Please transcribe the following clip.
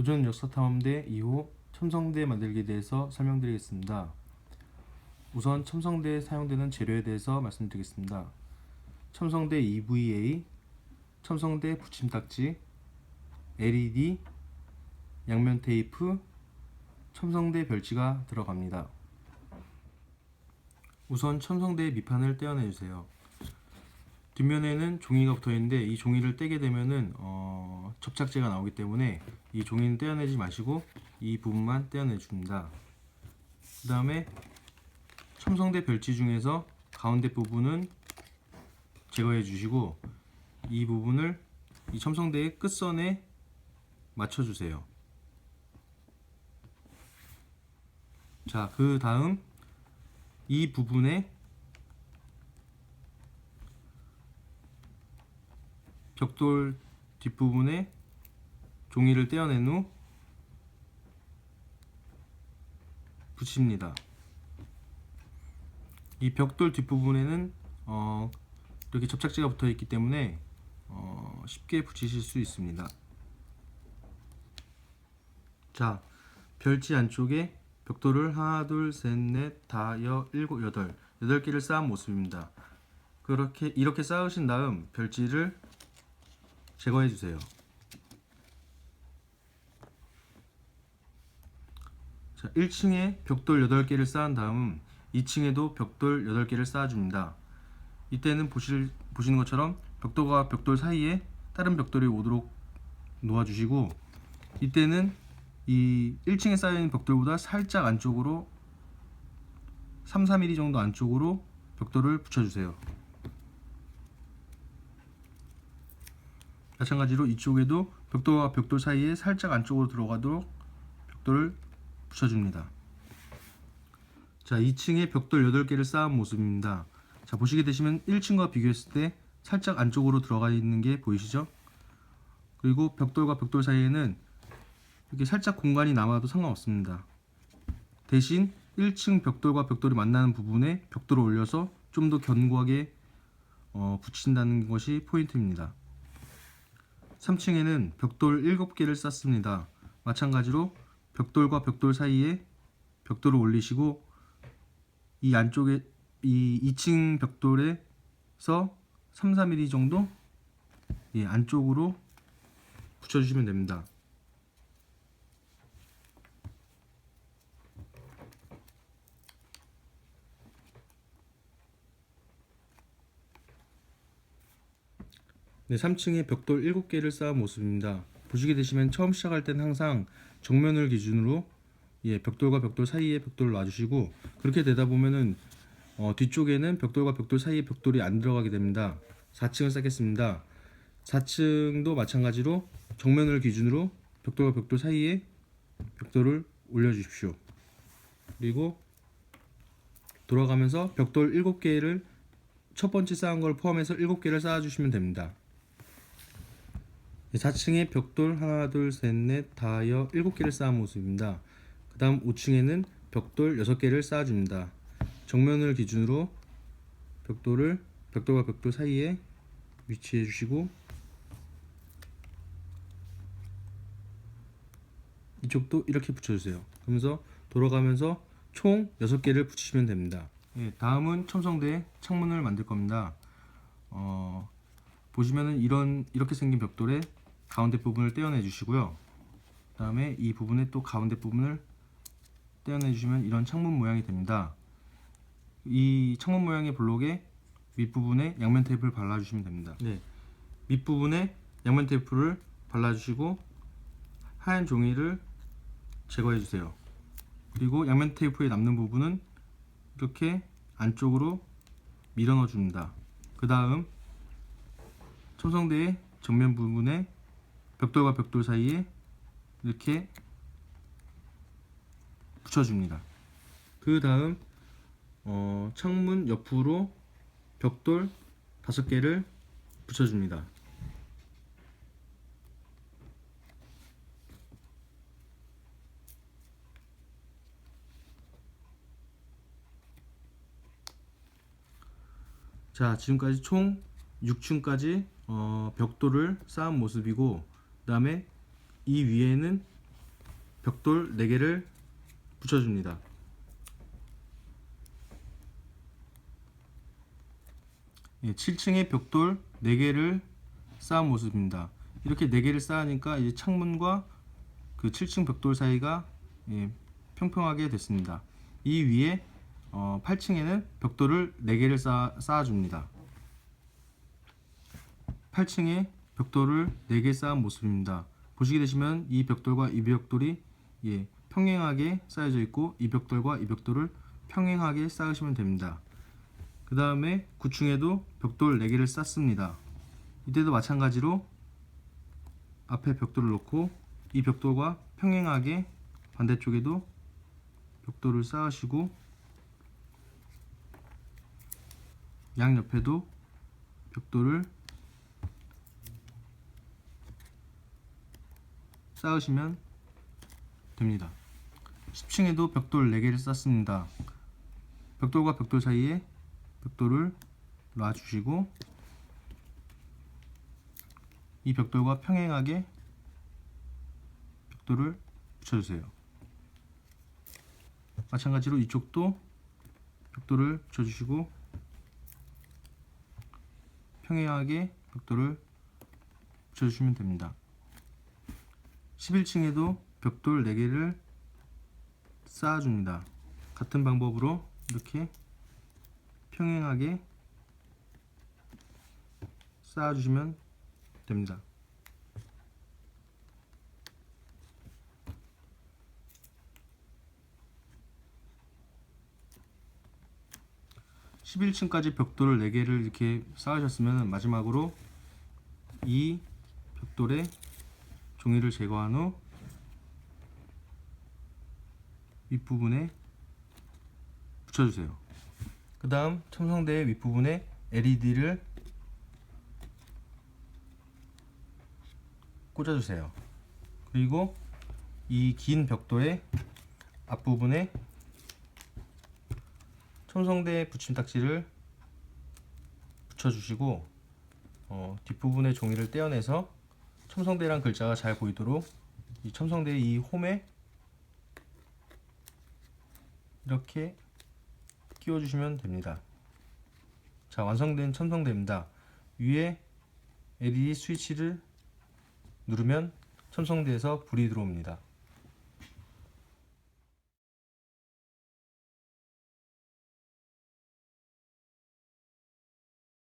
도전 역사탐험대 2호 첨성대 만들기에 대해서 설명드리겠습니다. 우선 첨성대에 사용되는 재료에 대해서 말씀드리겠습니다. 첨성대 EVA, 첨성대 붙임딱지, LED, 양면 테이프, 첨성대 별지가 들어갑니다. 우선 첨성대의 밑판을 떼어내주세요. 뒷면에는 종이가 붙어 있는데 이 종이를 떼게 되면은 어, 접착제가 나오기 때문에 이 종이는 떼어내지 마시고 이 부분만 떼어내 줍니다. 그 다음에 첨성대 별지 중에서 가운데 부분은 제거해 주시고 이 부분을 이 첨성대의 끝선에 맞춰 주세요. 자, 그 다음 이 부분에 벽돌 뒷부분에 종이를 떼어낸 후 붙입니다. 이 벽돌 뒷부분에는 어, 이렇게 접착제가 붙어 있기 때문에 어, 쉽게 붙이실 수 있습니다. 자, 별지 안쪽에 벽돌을 하나, 둘, 셋, 넷, 다, 여, 일곱, 여덟, 여덟 개를 쌓은 모습입니다. 그렇게 이렇게 쌓으신 다음 별지를 제거해 주세요. 자, 1층에 벽돌 8개를 쌓은 다음 2층에도 벽돌 8개를 쌓아 줍니다. 이때는 보실 보시는 것처럼 벽돌과 벽돌 사이에 다른 벽돌이 오도록 놓아 주시고 이때는 이 1층에 쌓여 있는 벽돌보다 살짝 안쪽으로 3, 4mm 정도 안쪽으로 벽돌을 붙여 주세요. 마찬가지로 이쪽에도 벽돌과 벽돌 사이에 살짝 안쪽으로 들어가도록 벽돌을 붙여줍니다. 자, 2층에 벽돌 8개를 쌓은 모습입니다. 자, 보시게 되시면 1층과 비교했을 때 살짝 안쪽으로 들어가 있는 게 보이시죠? 그리고 벽돌과 벽돌 사이에는 이렇게 살짝 공간이 남아도 상관없습니다. 대신 1층 벽돌과 벽돌이 만나는 부분에 벽돌을 올려서 좀 더 견고하게 어, 붙인다는 것이 포인트입니다. 3층에는 벽돌 7개를 쌓습니다. 마찬가지로 벽돌과 벽돌 사이에 벽돌을 올리시고 이 안쪽에 이 2층 벽돌에서 3, 4mm 정도 예, 안쪽으로 붙여주시면 됩니다. 네, 3층에 벽돌 7개를 쌓은 모습입니다. 보시게 되시면 처음 시작할 때는 항상 정면을 기준으로 예, 벽돌과 벽돌 사이에 벽돌을 놔주시고 그렇게 되다 보면은 어, 뒤쪽에는 벽돌과 벽돌 사이에 벽돌이 안 들어가게 됩니다. 4층을 쌓겠습니다. 4층도 마찬가지로 정면을 기준으로 벽돌과 벽돌 사이에 벽돌을 올려주십시오. 그리고 돌아가면서 벽돌 7개를 첫 번째 쌓은 걸 포함해서 7개를 쌓아주시면 됩니다. 4층에 벽돌 하나 둘 셋 넷 다여 7개를 쌓은 모습입니다. 그 다음 5층에는 벽돌 6개를 쌓아줍니다. 정면을 기준으로 벽돌을 벽돌과 벽돌 사이에 위치해 주시고 이쪽도 이렇게 붙여주세요. 그러면서 돌아가면서 총 6개를 붙이시면 됩니다. 예, 다음은 첨성대 창문을 만들 겁니다. 어, 보시면은 이런 이렇게 생긴 벽돌에 가운데 부분을 떼어내 주시고요. 그 다음에 이 부분에 또 가운데 부분을 떼어내 주시면 이런 창문 모양이 됩니다. 이 창문 모양의 블록에 윗부분에 양면 테이프를 발라 주시면 됩니다. 네. 밑부분에 양면 테이프를 발라 주시고 하얀 종이를 제거해 주세요. 그리고 양면 테이프에 남는 부분은 이렇게 안쪽으로 밀어 넣어 줍니다. 그 다음 첨성대의 정면 부분에 벽돌과 벽돌 사이에 이렇게 붙여줍니다. 그 다음 어, 창문 옆으로 벽돌 다섯 개를 붙여줍니다. 자, 지금까지 총 6층까지 어, 벽돌을 쌓은 모습이고, 그 다음에 이 위에는 벽돌 4개를 붙여줍니다. 예, 7층에 벽돌 4개를 쌓은 모습입니다. 이렇게 4개를 쌓으니까 이제 창문과 그 7층 벽돌 사이가 예, 평평하게 됐습니다. 이 위에 어, 8층에는 벽돌을 4개를 쌓아, 쌓아줍니다. 8층에 벽돌을 4개 쌓은 모습입니다. 보시게 되시면 이 벽돌과 이 벽돌이 예, 평행하게 쌓여져 있고 이 벽돌과 이 벽돌을 평행하게 쌓으시면 됩니다. 그 다음에 9층에도 벽돌 4개를 쌓습니다. 이때도 마찬가지로 앞에 벽돌을 놓고 이 벽돌과 평행하게 반대쪽에도 벽돌을 쌓으시고 양옆에도 벽돌을 쌓으시면 됩니다. 10층에도 벽돌 4개를 쌓습니다. 벽돌과 벽돌 사이에 벽돌을 놔주시고 이 벽돌과 평행하게 벽돌을 붙여주세요. 마찬가지로 이쪽도 벽돌을 붙여주시고 평행하게 벽돌을 붙여주시면 됩니다. 11층에도 벽돌 4개를 쌓아줍니다. 같은 방법으로 이렇게 평행하게 쌓아주시면 됩니다. (11층까지) 벽돌을 4개를 이렇게 쌓으셨으면 마지막으로 이 벽돌에 종이를 제거한 후 윗부분에 붙여주세요. 그 다음 첨성대의 윗부분에 LED를 꽂아주세요. 그리고 이 긴 벽돌의 앞부분에 첨성대 붙임딱지를 붙여주시고 어, 뒷부분의 종이를 떼어내서 첨성대란 글자가 잘 보이도록 이 첨성대의 이 홈에 이렇게 끼워주시면 됩니다. 자 완성된 첨성대입니다. 위에 LED 스위치를 누르면 첨성대에서 불이 들어옵니다.